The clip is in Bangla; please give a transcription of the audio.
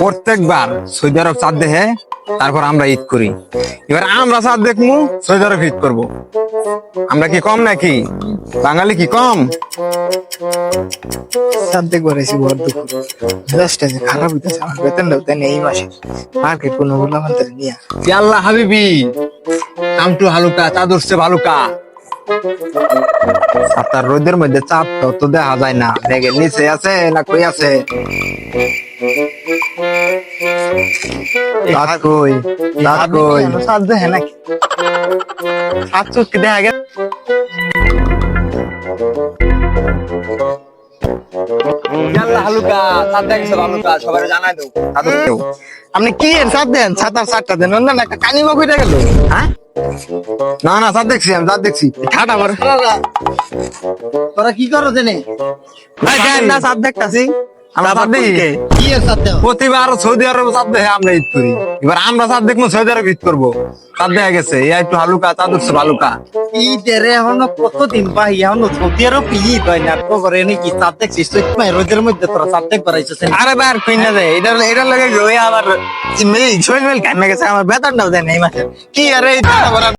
প্রত্যেকবার সৌদি আরব চাঁদ দেখে তারপর আমরা ঈদ করি। এবার আমরা চাঁদ দেখব সৌদি আরব ঈদ করব। আমরা কি কম নাকি? বাঙালি কি কম? সাধ্যে করেছি বড় দুঃখ। দশটা যে খারাপ হইতেছে আমার বেতনটাও এই মাসে? মার্কেট কোনো বললাম নিয়ে আল্লাহ হাবিবি আমটু হালুকা চাঁদ উঠছে ভালুকা। রোদের মধ্যে চাঁদ তো তো দেখা যায় না। মেঘের নিচে আছে না কই আছে? কই? কই? সাত দেখে নাকি? চুটকি দেখা গেছে। আপনি কি এর সাত দেন? সাত আর সাতটা দেন অন্য একটা কানিমা কইটা গেল। হ্যাঁ? না না চাঁদ দেখছি আমি চাঁদ দেখছি। তোরা কি করো জেনে? না চাঁদ দেখতাছি। আমরা চাঁদ দেখি। কি এর সাত প্রতিবার সৌদি আরব চাঁদ দেখে আমরা ঈদ করি। এবার আমরা চাঁদ দেখব সৌদি আরব ঈদ করব। চাঁদ দেখা গেছে। এই একটু হালুকা চাঁদ উঠছে ভালুকা ঈদের এখনও কতদিন পাই এখনও সৌদি আরব ঈদ হয় না? তো করে নাকি সাত দেখছিস? তুই তোমার রোদের মধ্যে তোরা সাত দেখ পারাইছিস আরে ভাই আর কই না যায় এটা এটা লাগে রয়ে আবার শরীর মেল গেছে। আমার বেতনটাও দেয় না এই মাসে কি আরে